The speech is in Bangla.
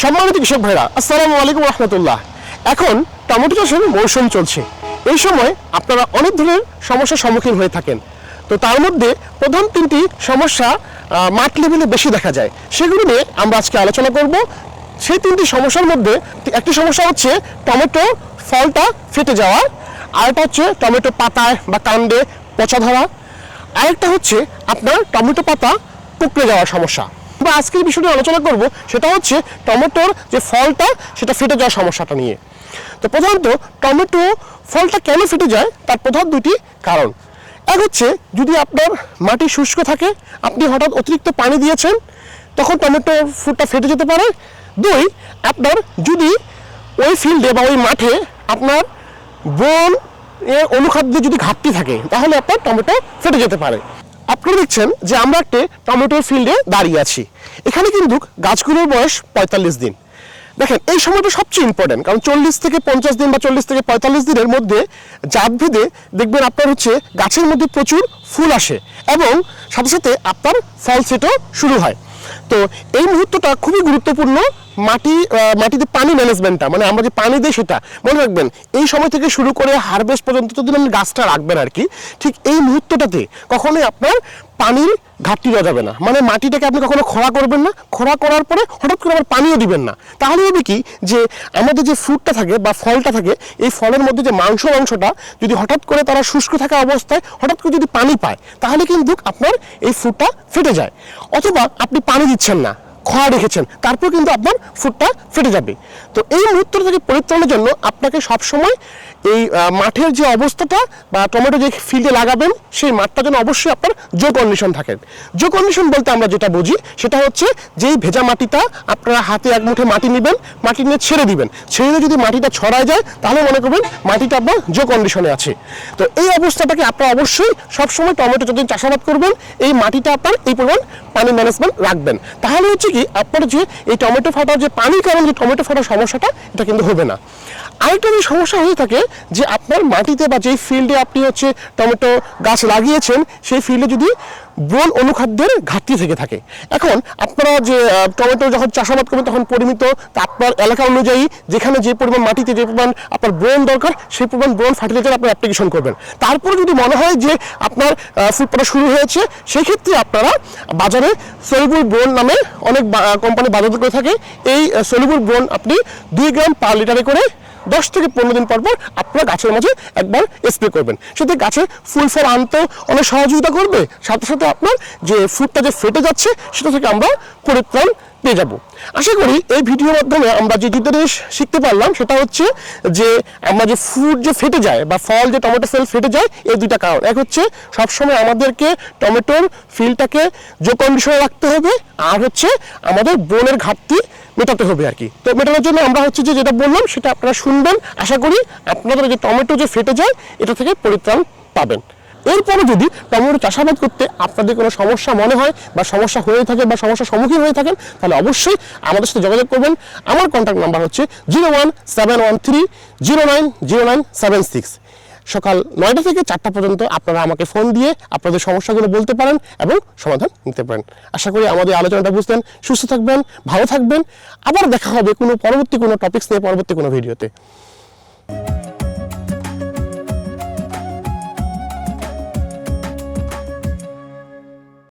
সম্মানিত কৃষক ভাইরা, আসসালামু আলাইকুম রহমতুল্লাহ। এখন টমেটো চাষের মৌসুম চলছে। এই সময় আপনারা অনেক ধরনের সমস্যার সম্মুখীন হয়ে থাকেন। তো তার মধ্যে প্রধান তিনটি সমস্যা মাঠ লেভেলে বেশি দেখা যায়। সেগুলো নিয়ে আমরা আজকে আলোচনা করব। সেই তিনটি সমস্যার মধ্যে একটি সমস্যা হচ্ছে টমেটো ফলটা ফেটে যাওয়া, আরেকটা হচ্ছে টমেটো পাতায় বা কাণ্ডে পচা ধরা, আরেকটা হচ্ছে আপনার টমেটো পাতা কুকড়ে যাওয়ার সমস্যা। আমরা আজকের বিষয়টি আলোচনা করব, সেটা হচ্ছে টমেটোর যে ফলটা, সেটা ফেটে যাওয়ার সমস্যাটা নিয়ে। তো প্রধানত টমেটো ফলটা কেন ফেটে যায়, তার প্রধান দুটি কারণ। এক হচ্ছে, যদি আপনার মাটি শুষ্ক থাকে, আপনি হঠাৎ অতিরিক্ত পানি দিয়েছেন, তখন টমেটো ফুটটা ফেটে যেতে পারে। দুই, আপনার যদি ওই ফিল্ডে বা ওই মাঠে আপনার বন এর অনুখাদ্যে যদি ঘাটতি থাকে, তাহলে আপনার টমেটো ফেটে যেতে পারে। আপনারা দেখছেন যে আমরা একটি টমেটোর ফিল্ডে দাঁড়িয়ে আছি। এখানে কিন্তু গাছগুলোর বয়স পঁয়তাল্লিশ দিন। দেখেন, এই সময়টা সবচেয়ে ইম্পর্টেন্ট কারণ চল্লিশ থেকে পঞ্চাশ দিন বা চল্লিশ থেকে পঁয়তাল্লিশ দিনের মধ্যে জাত ভেদে দেখবেন আপনার হচ্ছে গাছের মধ্যে প্রচুর ফুল আসে এবং সাথে সাথে আপনার ফল সেটও শুরু হয়। তো এই মুহূর্তটা খুবই গুরুত্বপূর্ণ। মাটি মাটিতে পানি ম্যানেজমেন্টটা মানে আমরা যে পানি দিই সেটা। মনে রাখবেন, এই সময় থেকে শুরু করে হারভেস্ট পর্যন্ত যদি আপনি গাছটা রাখবেন আর কি। ঠিক এই মুহূর্তটাতে কখনোই আপনার পানির ঘাটতি দেওয়া যাবে না। মানে মাটিটাকে আপনি কখনো খরা করবেন না। খোঁড়া করার পরে হঠাৎ করে আবার পানিও দিবেন না। তাহলে হবে কি যে আমাদের যে ফ্রুটটা থাকে বা ফলটা থাকে, এই ফলের মধ্যে যে মাংস মাংসটা যদি হঠাৎ করে তারা শুষ্ক থাকা অবস্থায় হঠাৎ করে যদি পানি পায়, তাহলে কিন্তু আপনার এই ফ্রুটটা ফেটে যায়। অথবা আপনি পানি দিচ্ছেন না। খরা রেখেছেন। তারপর কিন্তু আপনার ফুটটা ফেটে যাবে। তো এই মুহূর্ত থেকে পরিত্রাণের জন্য আপনাকে সবসময় এই মাঠের যে অবস্থাটা বা টমেটো যে ফিল্ডে লাগাবেন, সেই মাঠটা যেন অবশ্যই আপনার জো কন্ডিশন থাকেন। জো কন্ডিশন বলতে আমরা যেটা বুঝি, সেটা হচ্ছে যেই ভেজা মাটিটা আপনারা হাতে এক মুঠে মাটি নেবেন, মাটি নিয়ে ছেড়ে দিবেন। ছেড়ে যদি মাটিটা ছড়ায় যায়, তাহলে মনে করবেন মাটিটা আপনার জো কন্ডিশনে আছে। তো এই অবস্থাটাকে আপনারা অবশ্যই সবসময় টমেটো যদি চাষাবাদ করবেন, এই মাটিটা আপনার এই পরিমাণ পানি ম্যানেজমেন্ট রাখবেন। তাহলে হচ্ছে কি আপনার যে এই টমেটো ফাটার যে পানি, কারণ যে টমেটো ফাটার সমস্যাটা, এটা কিন্তু হবে না। আরেকটা যে সমস্যা হয়ে থাকে যে আপনার মাটিতে বা যেই ফিল্ডে আপনি হচ্ছে টমেটো গাছ লাগিয়েছেন, সেই ফিল্ডে যদি বন অনুখাদ্যের ঘাটতি থেকে থাকে। এখন আপনারা যে টমেটো যখন চাষাবাদ করবেন তখন পরিমিত আপনার এলাকা অনুযায়ী যেখানে যে পরিমাণ মাটিতে যে পরিমাণ আপনার বোন দরকার, সেই পরিমাণ বোন ফার্টিলাইজার আপনি অ্যাপ্লিকেশন করবেন। তারপরে যদি মনে হয় যে আপনার ফুড পড়া শুরু হয়েছে সেই ক্ষেত্রে আপনারা বাজারে সলিবুল বোন নামে অনেক কোম্পানি বাজার করে থাকে। এই সলিবুল বোন আপনি দুই গ্রাম পার লিটারে করে দশ থেকে পনেরো দিন পর পর আপনার গাছের মাঝে একবার স্প্রে করবেন। সেটা গাছে ফুল ফল আনতে অনেক সহযোগিতা করবে। সাথে সাথে আপনার যে ফুটটা যে ফেটে যাচ্ছে, সেটা থেকে আমরা পরিত্রাণ পেয়ে যাব। আশা করি এই ভিডিওর মাধ্যমে আমরা যে দুটো জিনিস শিখতে পারলাম, সেটা হচ্ছে যে আমরা যে ফ্রুট যে ফেটে যায় বা ফল যে টমেটো ফেল ফেটে যায়, এই দুইটা কারণ। এক হচ্ছে সবসময় আমাদেরকে টমেটোর ফিলটাকে যে কন্ডিশনে রাখতে হবে, আর হচ্ছে আমাদের বনের ঘাটতি মেটাতে হবে আর কি। তো মেটানোর জন্য আমরা হচ্ছে যে যেটা বললাম, সেটা আপনারা শুনবেন। আশা করি আপনাদের যে টমেটো যে ফেটে যায়, এটা থেকে পরিত্রাণ পাবেন। এরপরে যদি টমেটো চাষাবাদ করতে আপনাদের কোনো সমস্যা মনে হয় বা সমস্যা হয়ে থাকে বা সমস্যার সম্মুখীন হয়ে থাকেন, তাহলে অবশ্যই আমাদের সাথে যোগাযোগ করবেন। আমার কন্ট্যাক্ট নাম্বার হচ্ছে zero one seven one three zero nine zero nine seven six সকাল নয়টা থেকে চারটা পর্যন্ত আপনারা আমাকে ফোন দিয়ে আপনাদের সমস্যাগুলো বলতে পারেন এবং সমাধান নিতে পারেন। আশা করি আমাদের আলোচনাটা বুঝতেন সুস্থ থাকবেন, ভালো থাকবেন। আবার দেখা হবে কোনো পরবর্তী কোনো টপিক্স নিয়ে পরবর্তী কোনো ভিডিওতে